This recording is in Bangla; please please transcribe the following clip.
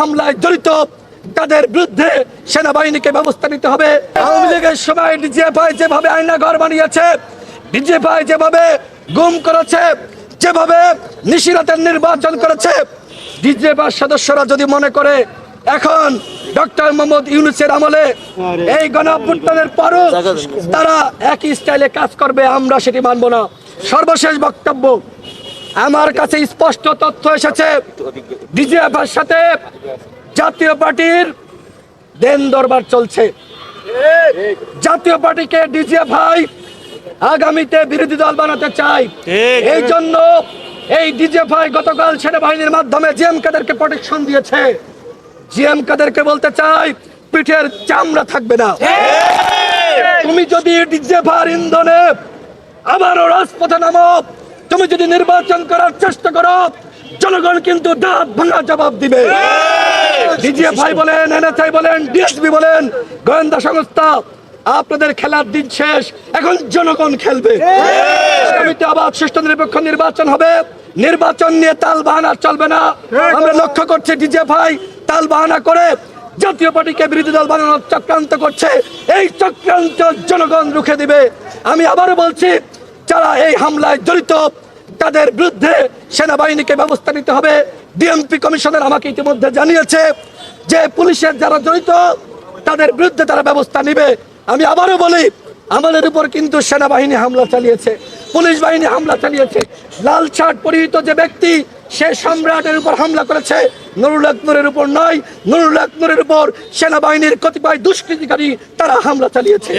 হামলায় জড়িত। তাদের বিরুদ্ধে সেনাবাহিনীকে ব্যবস্থা নিতে হবে। আওয়ামী লীগের সময় ডিজিএফআই যেভাবে আয়না ঘর বানিয়েছে ডিজিএফআই যেভাবে গুম করেছে, যেভাবে নিশিরাতের নির্বাচন করেছে ডিজিএফআই সদস্যরা যদি মনে করে, এখন ডক্টর মোহাম্মদ ইউনুসের আমলে এই গণঅভ্যুত্থানের পরও তারা একই স্টাইলে কাজ করবে, আমরা সেটি মানব না। সর্বশেষ বক্তব্য আমার কাছে স্পষ্ট তথ্য এসেছে। ডিজিএফের সাথে জাতীয় পার্টির দেন দরবার চলছে। জাতীয় পার্টিকে ডিজিএফআই আগামীতে বিরোধী দল বানাতে চাই এই জন্য এই ডিজিএফআই গতকাল সেনাবাহিনীর মাধ্যমে জিএম কাদেরকে প্রোটেকশন দিয়েছে। জিএম কাদেরকে বলতে চাই পিঠের চামড়া থাকবে না। তুমি যদি ডিজেফার ইন্ধনে আবারও রাজপথে নামো তুমি যদি নির্বাচন করার চেষ্টা করো জনগণ কিন্তু দাঁত ভাঙা জবাব দিবে। ডিজিএফআই বলেন এনএসআই বলেন ডিএসবি বলেন গোয়েন্দা সংস্থা আপনাদের খেলার দিন শেষ এখন জনগণ খেলবে। আগামীতে আবার সুষ্ঠু নিরপেক্ষ নির্বাচন হবে। নির্বাচন নিয়ে তাল বাহানা চলবে না। আমরা লক্ষ্য করছি ডিজিএফআই তাল বাহানা করে জাতীয় পার্টিকে বিরোধী দল বানানোর চক্রান্ত করছে। এই চক্রান্ত জনগণ রুখে দিবে। আমি আবারও বলছি যারা এই হামলায় জড়িত তাদের বিরুদ্ধে সেনাবাহিনীকে ব্যবস্থা নিতে হবে। ডিএমপি কমিশনার আমাকে ইতিমধ্যে জানিয়েছে যে পুলিশের যারা জড়িত, তাদের বিরুদ্ধে তারা ব্যবস্থা নিবে। আমি আবারও বলি, আমাদের উপর কিন্তু সেনাবাহিনী হামলা চালিয়েছে, পুলিশ বাহিনী হামলা চালিয়েছে। লাল শার্ট পরিহিত যে ব্যক্তি, সে সম্রাটের উপর হামলা করেছে। নুরুল আকবরের উপর নয়, নুরুল আকবরের উপর সেনাবাহিনীর কতিপয় দুষ্কৃতিকারী তারা হামলা চালিয়েছে।